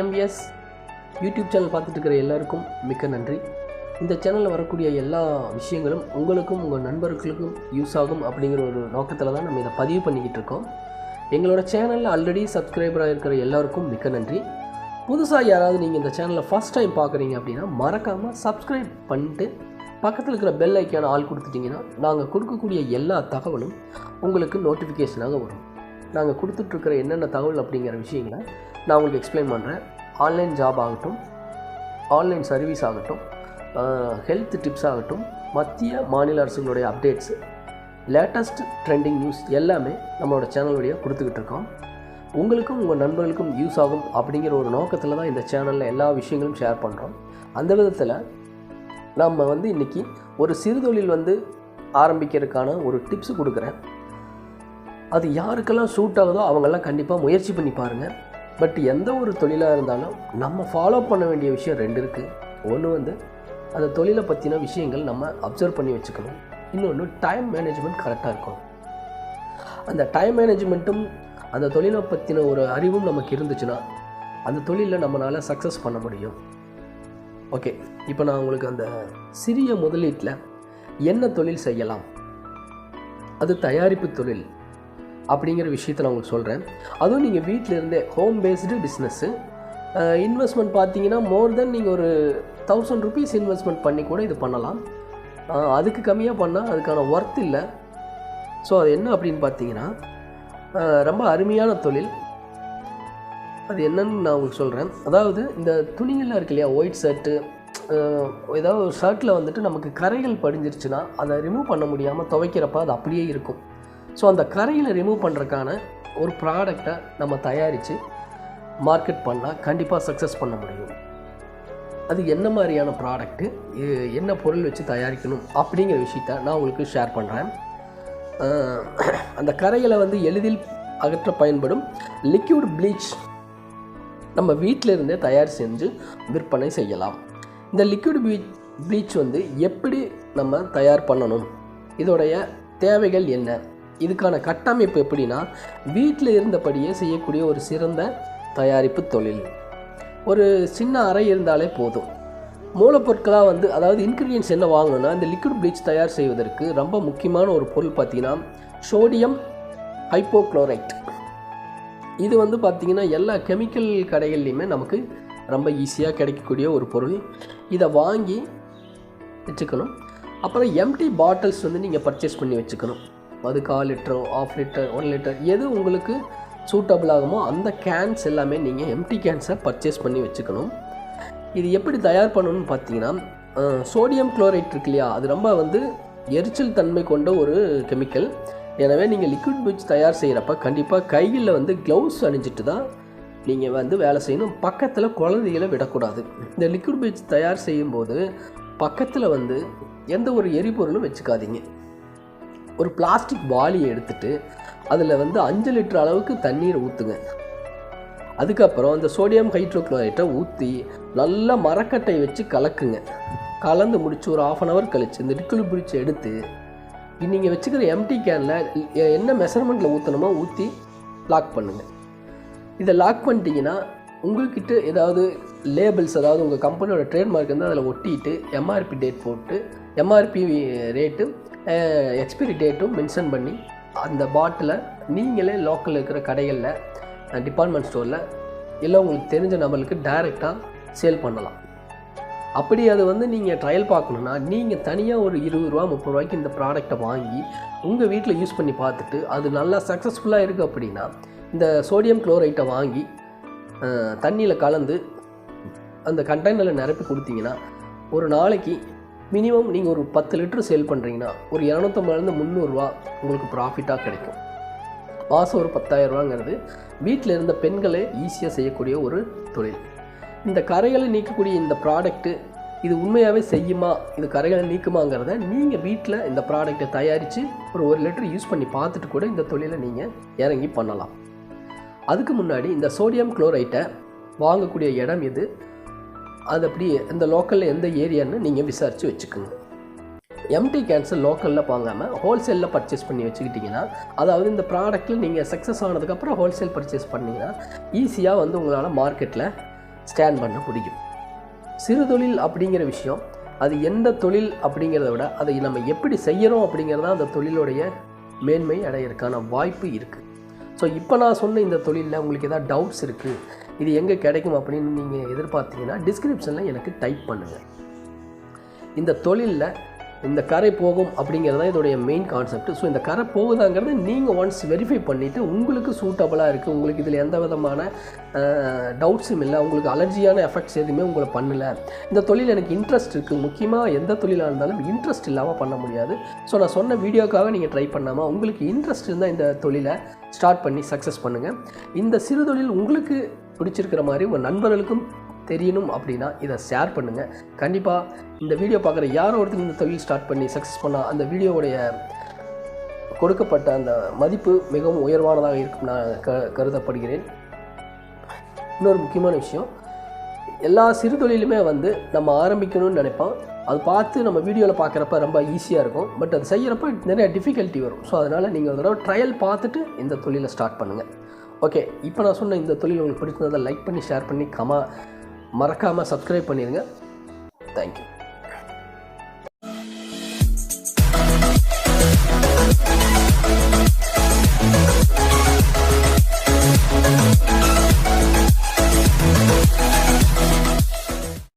MS YouTube channel பார்த்துட்டு இருக்கிற எல்லாருக்கும் மிக்க நன்றி. இந்த சேனலில் வரக்கூடிய எல்லா விஷயங்களும் உங்களுக்கும் உங்கள் நண்பர்களுக்கும் யூஸ் ஆகும் அப்படிங்கிற ஒரு நோக்கத்தில் தான் நம்ம இதை பதிவு பண்ணிக்கிட்டு இருக்கோம். எங்களோட சேனலில் ஆல்ரெடி சப்ஸ்கிரைபராக இருக்கிற எல்லாருக்கும் மிக்க நன்றி. புதுசாக யாராவது நீங்கள் இந்த சேனலை ஃபஸ்ட் டைம் பார்க்குறீங்க அப்படின்னா மறக்காமல் சப்ஸ்கிரைப் பண்ணிட்டு பக்கத்தில் இருக்கிற பெல் ஐக்கான ஆள் கொடுத்துட்டிங்கன்னா நாங்கள் கொடுக்கக்கூடிய எல்லா தகவலும் உங்களுக்கு நோட்டிஃபிகேஷனாக வரும். நாங்கள் கொடுத்துட்ருக்கிற என்னென்ன தகவல் அப்படிங்கிற விஷயங்களை நான் உங்களுக்கு எக்ஸ்பிளைன் பண்ணுறேன் ஆன்லைன் ஜாப் ஆகட்டும் ஆன்லைன் சர்வீஸ் ஆகட்டும் ஹெல்த் டிப்ஸ் ஆகட்டும் மத்திய மாநில அரசுகளுடைய அப்டேட்ஸு லேட்டஸ்ட் ட்ரெண்டிங் நியூஸ் எல்லாமே நம்மளோட சேனல் வழியாக கொடுத்துக்கிட்டு இருக்கோம். உங்களுக்கும் உங்கள் நண்பர்களுக்கும் யூஸ் ஆகும் அப்படிங்கிற ஒரு நோக்கத்தில் தான் இந்த சேனலில் எல்லா விஷயங்களும் ஷேர் பண்ணுறோம் அந்த விதத்தில் நம்ம வந்து இன்றைக்கி ஒரு சிறுதொழில் வந்து ஆரம்பிக்கிறதுக்கான ஒரு டிப்ஸ் கொடுக்குறேன். அது யாருக்கெல்லாம் சூட் ஆகுதோ அவங்கெல்லாம் கண்டிப்பாக முயற்சி பண்ணி பாருங்கள் பட் எந்த ஒரு தொழிலாக இருந்தாலும் நம்ம ஃபாலோ பண்ண வேண்டிய விஷயம் ரெண்டு இருக்குது ஒன்று வந்து அந்த தொழிலை பற்றின விஷயங்கள் நம்ம அப்சர்வ் பண்ணி வச்சுக்கணும். இன்னொன்று டைம் மேனேஜ்மெண்ட் கரெக்டாக இருக்கணும். அந்த டைம் மேனேஜ்மெண்ட்டும் அந்த தொழிலை பற்றின ஒரு அறிவும் நமக்கு இருந்துச்சுன்னா அந்த தொழிலில் நம்மளால் சக்ஸஸ் பண்ண முடியும். ஓகே இப்போ நான் உங்களுக்கு அந்த சிறிய முதலீட்டில் என்ன தொழில் செய்யலாம்? அது தயாரிப்பு தொழில். அப்படிங்கிற விஷயத்தை நான் உங்களுக்கு சொல்கிறேன் அதுவும் நீங்கள் வீட்டில் இருந்தே ஹோம் பேஸ்டு பிஸ்னஸ்ஸு இன்வெஸ்ட்மெண்ட் பார்த்தீங்கன்னா மோர் தென் நீங்கள் ஒரு தௌசண்ட் ருபீஸ் இன்வெஸ்ட்மெண்ட் பண்ணி கூட இது பண்ணலாம். அதுக்கு கம்மியாக பண்ணால் அதுக்கான ஒர்த் இல்லை. ஸோ அது என்ன அப்படின்னு பார்த்தீங்கன்னா ரொம்ப அருமையான தொழில். அது என்னன்னு நான் உங்களுக்கு சொல்கிறேன் அதாவது இந்த துணிகள்லாம் இருக்கு இல்லையா ஒயிட் ஷர்ட்டு ஏதாவது ஒரு ஷர்ட்டில் வந்துட்டு நமக்கு கரைகள் படிஞ்சிருச்சுன்னா அதை ரிமூவ் பண்ண முடியாமல் துவைக்கிறப்ப அது அப்படியே இருக்கும். ஸோ அந்த கரையில் ரிமூவ் பண்ணுறதுக்கான ஒரு ப்ராடக்டை நம்ம தயாரித்து மார்க்கெட் பண்ணால் கண்டிப்பாக சக்ஸஸ் பண்ண முடியும். அது என்ன மாதிரியான ப்ராடக்ட்டு என்ன பொருள் வச்சு தயாரிக்கணும் அப்படிங்கிற விஷயத்த நான் உங்களுக்கு ஷேர் பண்ணுறேன் அந்த கரைகளை வந்து எளிதில் அகற்ற பயன்படும் லிக்யூட் ப்ளீச் நம்ம வீட்டிலிருந்தே தயார் செஞ்சு விற்பனை செய்யலாம். இந்த லிக்விட் ப்ளீச் ப்ளீச் வந்து எப்படி நம்ம தயார் பண்ணணும்? இதோடைய தேவைகள் என்ன? இதுக்கான கட்டமைப்பு எப்படின்னா வீட்டில் இருந்தபடியே செய்யக்கூடிய ஒரு சிறந்த தயாரிப்பு தொழில். ஒரு சின்ன அறை இருந்தாலே போதும். மூலப்பொருட்களாக வந்து அதாவது இன்க்ரீடியன்ஸ் என்ன வாங்கணும்னா இந்த லிக்விட் ப்ளீச் தயார் செய்வதற்கு ரொம்ப முக்கியமான ஒரு பொருள் பார்த்திங்கன்னா சோடியம் ஹைப்போக்ளோரைட் இது வந்து பார்த்திங்கன்னா எல்லா கெமிக்கல் கடைகள்லையுமே நமக்கு ரொம்ப ஈஸியாக கிடைக்கக்கூடிய ஒரு பொருள். இதை வாங்கி வச்சுக்கணும். அப்புறம் எம்டி பாட்டில்ஸ் வந்து நீங்கள் பர்ச்சேஸ் பண்ணி வச்சுக்கணும். அது கால் லிட்டரோ ஆஃப் லிட்டர் ஒன் லிட்டர் எது உங்களுக்கு சூட்டபிள் ஆகுமோ அந்த கேன்ஸ் எல்லாமே நீங்கள் எம்டி கேன்ஸை பர்ச்சேஸ் பண்ணி வச்சுக்கணும். இது எப்படி தயார் பண்ணணும்னு பார்த்தீங்கன்னா சோடியம் குளோரைட் இருக்கு இல்லையா? அது ரொம்ப வந்து எரிச்சல் தன்மை கொண்ட ஒரு கெமிக்கல் எனவே நீங்கள் லிக்விட் பீச் தயார் செய்கிறப்ப கண்டிப்பாக கையில் வந்து க்ளவுஸ் அணிஞ்சிட்டு தான் நீங்கள் வந்து வேலை செய்யணும். பக்கத்தில் குழந்தைகளை விடக்கூடாது. இந்த லிக்விட் பீச் தயார் செய்யும்போது பக்கத்தில் வந்து எந்த ஒரு எரிபொருளும் வச்சுக்காதீங்க. ஒரு பிளாஸ்டிக் வாளியை எடுத்துட்டு அதில் வந்து அஞ்சு லிட்டர் அளவுக்கு தண்ணீரை ஊற்றுங்க அதுக்கப்புறம் அந்த சோடியம் ஹைட்ரோக்ளோரைட்டை ஊற்றி நல்லா மரக்கட்டை வச்சு கலக்குங்க. கலந்து முடிச்சு ஒரு ஆஃப் அன் ஹவர் கழித்து இந்த லிக்விட் பிடிச்சி எடுத்து நீங்கள் வச்சுக்கிற எம்டி கேனில் என்ன மெஷர்மெண்ட்டில் ஊற்றணுமோ ஊற்றி லாக் பண்ணுங்கள் இதை லாக் பண்ணிட்டீங்கன்னா உங்கள்கிட்ட ஏதாவது லேபிள்ஸ் அதாவது உங்கள் கம்பெனியோட ட்ரேட்மார்க் வந்து அதில் ஒட்டிட்டு எம்ஆர்பி டேட் போட்டு எம்ஆர்பி ரேட்டு எக்ஸ்பிரி டேட்டும் மென்ஷன் பண்ணி அந்த பாட்டிலை நீங்களே லோக்கலில் இருக்கிற கடைகளில் டிபார்ட்மெண்ட் ஸ்டோரில் இல்லை உங்களுக்கு தெரிஞ்ச நபருக்கு டைரெக்டாக சேல் பண்ணலாம். அப்படி அது வந்து நீங்கள் ட்ரையல் பார்க்கணுன்னா நீங்கள் தனியாக ஒரு இருபது ரூபா முப்பது ரூபாய்க்கு இந்த ப்ராடக்டை வாங்கி உங்கள் வீட்டில் யூஸ் பண்ணி பார்த்துட்டு அது நல்லா சக்ஸஸ்ஃபுல்லாக இருக்குது அப்படின்னா இந்த சோடியம் குளோரைட்டை வாங்கி தண்ணியில் கலந்து அந்த கண்டெய்னரில் நிரப்பி கொடுத்தீங்கன்னா ஒரு நாளைக்கு மினிமம் நீங்கள் ஒரு பத்து லிட்டர் சேல் பண்ணுறீங்கன்னா ஒரு இரநூத்தம்பதுலேருந்து முந்நூறுரூவா உங்களுக்கு ப்ராஃபிட்டாக கிடைக்கும். மாதம் ஒரு பத்தாயிரரூவாங்கிறது வீட்டில் இருந்த பெண்களே ஈஸியாக செய்யக்கூடிய ஒரு தொழில். இந்த கரைகளை நீக்கக்கூடிய இந்த ப்ராடக்ட்டு இது உண்மையாகவே செய்யுமா? இது கரைகளை நீக்குமாங்கிறத நீங்கள் வீட்டில் இந்த ப்ராடக்ட்டை தயாரித்து ஒரு ஒரு லிட்டர் யூஸ் பண்ணி பார்த்துட்டு கூட இந்த தொழிலை நீங்கள் இறங்கி பண்ணலாம். அதுக்கு முன்னாடி இந்த சோடியம் குளோரைட்டை வாங்கக்கூடிய இடம் எது? அது அப்படி இந்த லோக்கலில் எந்த ஏரியான்னு நீங்கள் விசாரித்து வச்சுக்கோங்க. எம்டி கேன்சர் லோக்கலில் வாங்காமல் ஹோல்சேலில் பர்ச்சேஸ் பண்ணி வச்சுக்கிட்டிங்கன்னா அதாவது இந்த ப்ராடக்ட்டில் நீங்கள் சக்ஸஸ் ஆனதுக்கப்புறம் ஹோல்சேல் பர்ச்சேஸ் பண்ணிங்கன்னா ஈஸியாக வந்து உங்களால் மார்க்கெட்டில் ஸ்டாண்ட் பண்ண முடியும். சிறு தொழில் அப்படிங்கிற விஷயம் அது எந்த தொழில் அப்படிங்கிறத விட அதை நம்ம எப்படி செய்கிறோம் அப்படிங்கிறதா அந்த தொழிலுடைய மேன்மை அடையிறதுக்கான வாய்ப்பு இருக்குது ஸோ இப்போ நான் சொன்ன இந்த தொழிலில் உங்களுக்கு எதாவது டவுட்ஸ் இருக்குது இது எங்கே கிடைக்கும் அப்படின்னு நீங்கள் எதிர்பார்த்தீங்கன்னா டிஸ்கிரிப்ஷனில் எனக்கு டைப் பண்ணுங்கள் இந்த தொழிலில் இந்த கரை போகும் அப்படிங்கிறது தான் இதோடைய மெயின் கான்செப்ட் ஸோ இந்த கரை போகுதாங்கிறது நீங்கள் ஒன்ஸ் வெரிஃபை பண்ணிவிட்டு உங்களுக்கு சூட்டபுளாக இருக்குது உங்களுக்கு இதில் எந்த விதமான டவுட்ஸும் இல்லை. உங்களுக்கு அலர்ஜியான எஃபெக்ட்ஸ் எதுவுமே உங்களை பண்ணலை. இந்த தொழில் எனக்கு இன்ட்ரெஸ்ட் இருக்குது முக்கியமாக எந்த தொழிலாக இருந்தாலும் இன்ட்ரெஸ்ட் இல்லாமல் பண்ண முடியாது. ஸோ நான் சொன்ன வீடியோக்காக நீங்கள் ட்ரை பண்ணாமல் உங்களுக்கு இன்ட்ரெஸ்ட் இருந்தால் இந்த தொழிலை ஸ்டார்ட் பண்ணி சக்ஸஸ் பண்ணுங்கள் இந்த சிறு தொழில் உங்களுக்கு பிடிச்சிருக்கிற மாதிரி உங்கள் நண்பர்களுக்கும் தெரியணும் அப்படின்னா இதை ஷேர் பண்ணுங்கள் கண்டிப்பாக இந்த வீடியோ பார்க்குற யாரோ ஒருத்தர் இந்த தொழில் ஸ்டார்ட் பண்ணி சக்ஸஸ் பண்ணால் அந்த வீடியோவுடைய கொடுக்கப்பட்ட அந்த மதிப்பு மிகவும் உயர்வானதாக இருக்கும் நான் க கருதப்படுகிறேன். இன்னொரு முக்கியமான விஷயம் எல்லா சிறு தொழிலுமே வந்து நம்ம ஆரம்பிக்கணும்னு நினைப்போம். அது பார்த்து நம்ம வீடியோவில் பார்க்குறப்ப ரொம்ப ஈஸியாக இருக்கும். பட் அது செய்கிறப்ப நிறைய டிஃபிகல்ட்டி வரும். ஸோ அதனால் நீங்கள் ஒரு தடவை ட்ரையல் பார்த்துட்டு இந்த தொழிலை ஸ்டார்ட் பண்ணுங்கள் ஓகே இப்போ நான் சொன்ன இந்த தொழில் உங்களுக்கு பிடிச்சிருந்ததை லைக் பண்ணி ஷேர் பண்ணி கமா மறக்காமல் சப்ஸ்கிரைப் பண்ணிடுங்க தேங்க்யூ